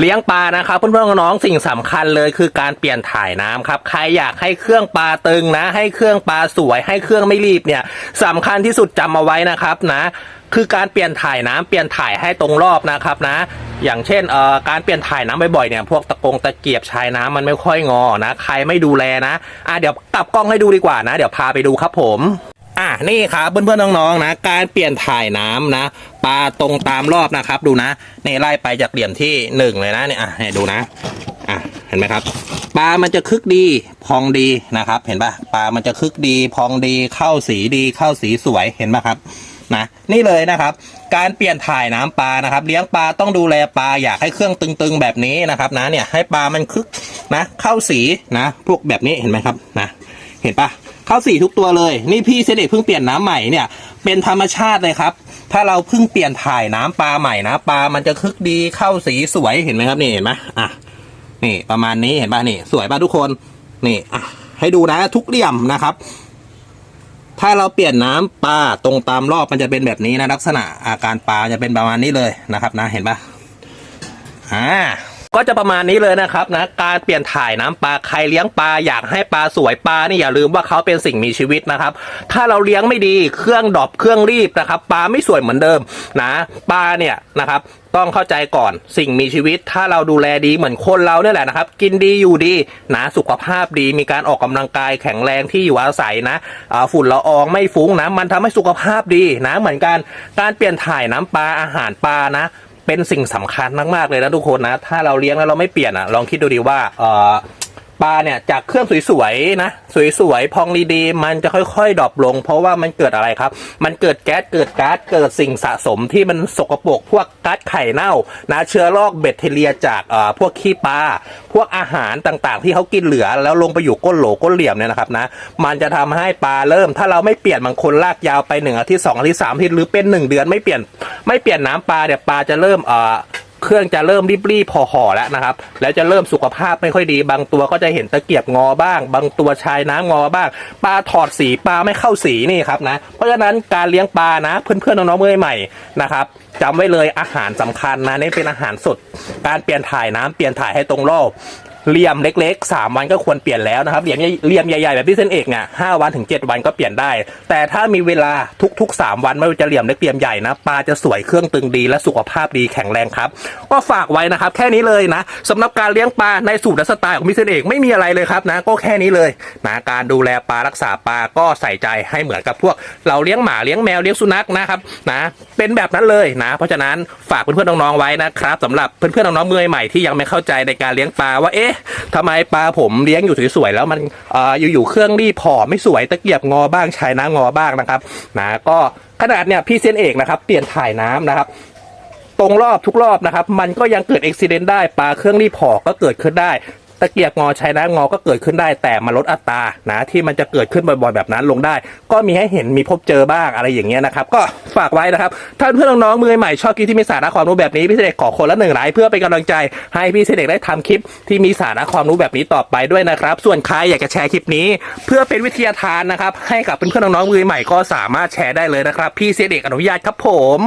เลี้ยงปลานะครับเพื่อนๆน้องๆสิ่งสำคัญเลยคือการเปลี่ยนถ่ายน้ำครับใครอยากให้เครื่องปลาตึงนะ ให้เครื่องปลาสวย ให้เครื่องไม่รีบเนี่ยสำคัญที่สุดจำเอาไว้นะครับนะ คือการเปลี่ยนถ่ายน้ำเปลี่ยนถ่ายให้ตรงรอบนะครับนะ อย่างเช่นเอ่อการเปลี่ยนถ่ายน้ำบ่อยๆเนี่ยพวกตะกงตะเกียบชายน้ำมันไม่ค่อยงอนะ ใครไม่ดูแลนะอะเดี๋ยวกลับกล้องให้ดูดีกว่านะ เดี๋ยวพาไปดูครับผม อะนี่ครับเพื่อนๆน้องๆนะ การเปลี่ยนถ่ายน้ำนะปลาตรงตามรอบนะครับ ดูนะนี่ไล่ไปจากเหลี่ยมที่หนึ่งเลยนะเนี่ยอะให้ดูนะอะเห็นไหมครับปลามันจะคึกดีพองดีนะครับ เห็นปะปลามันจะคึกดีพองดีเข้าสีดีเข้าสีสวยเห็นปะครับนะนี่เลยนะครับ การเปลี่ยนถ่ายน้ำปลานะครับ เลี้ยงปลาต้องดูแลปลาอยากให้เครื่องตึงๆแบบนี้นะครับนะเนี่ยให้ปลามันคึกนะ เข้าสีนะ พวกแบบนี้เห็นไหมครับนะ เห็นปะเข้าสีทุกตัวเลย นี่พี่เสด็จเพิ่งเปลี่ยนน้ำใหม่เนี่ยเป็นธรรมชาติเลยครับ ถ้าเราเพิ่งเปลี่ยนถ่ายน้ำปลาใหม่นะปลามันจะคึกดีเข้าสีสวยเห็นไหมครับนี่เห็นไหมอะนี่ประมาณนี้เห็นปะนี่ สวยปะทุกคนนี่อะให้ดูนะทุกเหลี่ยมนะครับ ถ้าเราเปลี่ยนน้ำปลาตรงตามรอบมันจะเป็นแบบนี้นะลักษณะอาการปลาจะเป็นประมาณนี้เลยนะครับ นะเห็นปะอ่า ก็จะประมาณนี้เลยนะครับนะการเปลี่ยนถ่ายน้ำปลาใครเลี้ยงปลาอยากให้ปลาสวยปลานี่อย่าลืมว่าเขาเป็นสิ่งมีชีวิตนะครับ ถ้าเราเลี้ยงไม่ดีเครื่องดอบเครื่องรีบนะครับปลาไม่สวยเหมือนเดิมนะปลาเนี่ยนะครับต้องเข้าใจก่อนสิ่งมีชีวิต ถ้าเราดูแลดีเหมือนคนเราเนี่ยแหละนะครับ กินดีอยู่ดีนะสุขภาพดีมีการออกกำลังกายแข็งแรงที่อยู่อาศัยนะฝุ่นละอองไม่ฟุ้งนะมันทำให้สุขภาพดีนะเหมือนกันการเปลี่ยนถ่ายน้ำปลาอาหารปลานะ เป็นสิ่งสำคัญมากๆเลยนะทุกคนนะ ถ้าเราเลี้ยงแล้วเราไม่เปลี่ยนอะลองคิดดูดีว่าเออ ลาเนี่ยจากเครื่องสวยๆนะ สวยๆพองดีๆมันจะค่อยๆดรอปลง เพราะว่ามันเกิดอะไรครับ มันเกิดแก๊สเกิดก๊าซเกิดสิ่งสะสมที่มันสกปรกพวกก๊าซไข่เน่านะเชื้อโรคเบคทีเรียจากเอ่อพวกขี้ปลาพวกอาหารต่างๆ ที่เขากินเหลือแล้วลงไปอยู่ก้นโหลก้นเหลี่ยมเนี่ยนะครับนะมันจะทำให้ปลาเริ่ม ถ้าเราไม่เปลี่ยนบางคนลากยาวไปหนึ่งอาทิตย์สองอาทิตย์สามอาทิตย์หรือเป็นหนึ่งเดือนไม่เปลี่ยนไม่เปลี่ยนน้ำปลาเนี่ยปลาจะเริ่ม เครื่องจะเริ่มรีบๆห่อๆแล้วนะครับ แล้วจะเริ่มสุขภาพไม่ค่อยดี บางตัวก็จะเห็นตะเกียบงอบ้าง บางตัวชายน้ำงอบ้าง ปลาถอดสีปลาไม่เข้าสีนี่ครับนะ เพราะฉะนั้นการเลี้ยงปลานะ เพื่อนๆน้องๆเมื่อใหม่นะครับจำไว้เลยอาหารสำคัญนะนี่เป็นอาหารสด การเปลี่ยนถ่ายน้ำเปลี่ยนถ่ายให้ตรงรอบ เหลี่ยมเล็กๆ 3 วันก็ควรเปลี่ยนแล้วนะครับเหลี่ยมเหลี่ยมใหญ่ๆแบบพี่เส้นเอกเนี่ยห้าวันถึง 7 วันก็เปลี่ยนได้ แต่ถ้ามีเวลาทุก ๆ 3 วันไม่ว่าจะเหลี่ยมเล็กเหลี่ยมใหญ่นะปลาจะสวยเครื่องตึงดีและสุขภาพดีแข็งแรงครับ ก็ฝากไว้นะครับ แค่นี้เลยนะสำหรับการเลี้ยงปลาในสูตรและสไตล์ของพี่เส้นเอกไม่มีอะไรเลยครับนะก็แค่นี้เลยนะการดูแลปลารักษาปลาก็ใส่ใจให้เหมือนกับพวก เราเลี้ยงหมาเลี้ยงแมวเลี้ยงสุนัขนะครับนะเป็นแบบนั้นเลยนะ เพราะฉะนั้นฝากเพื่อนๆน้องๆไว้นะครับสำหรับเพื่อนๆน้องๆมือใหม่ที่ยังไม่เข้าใจในการเลี้ยงปลาว่าเอ๊ะทำไมปลาผมเลี้ยงอยู่สวยๆแล้วมันอ่อยู่ๆเครื่องรีบผอไม่สวยตะเกียบงอบ้างชายน้ำงอบ้างนะครับนะก็ขนาดเนี่ยพี่เซนเอกนะครับ เปลี่ยนถ่ายน้ำนะครับตรงรอบทุกรอบนะครับ มันก็ยังเกิดอุบิเหตุได้ปลาเครื่องรีบผอก็เกิดขึ้นได้ ตะเกียบงอใช้น้ำงอก็เกิดขึ้นได้แต่มาลดอัตรานะที่มันจะเกิดขึ้นบ่อยๆแบบนั้นลงได้ ก็มีให้เห็นมีพบเจอบ้างอะไรอย่างเงี้ยนะครับก็ฝากไว้นะครับถ้านเพื่อนน้องๆมือใหม่ชอบคลิปที่มีสาระความรู้แบบนี้พี่เสด็จขอคนละหนึ่งไลค์เพื่อเป็นกำลังใจ ให้พี่เสด็จได้ทำคลิปที่มีสาระความรู้แบบนี้ต่อไปด้วยนะครับ ส่วนใครอยากจะแชร์คลิปนี้ เพื่อเป็นวิทยาทานนะครับให้กับเพื่อนๆน้องๆมือใหม่ก็สามารถแชร์ได้เลยนะครับ พี่เสด็จอนุญาตครับผม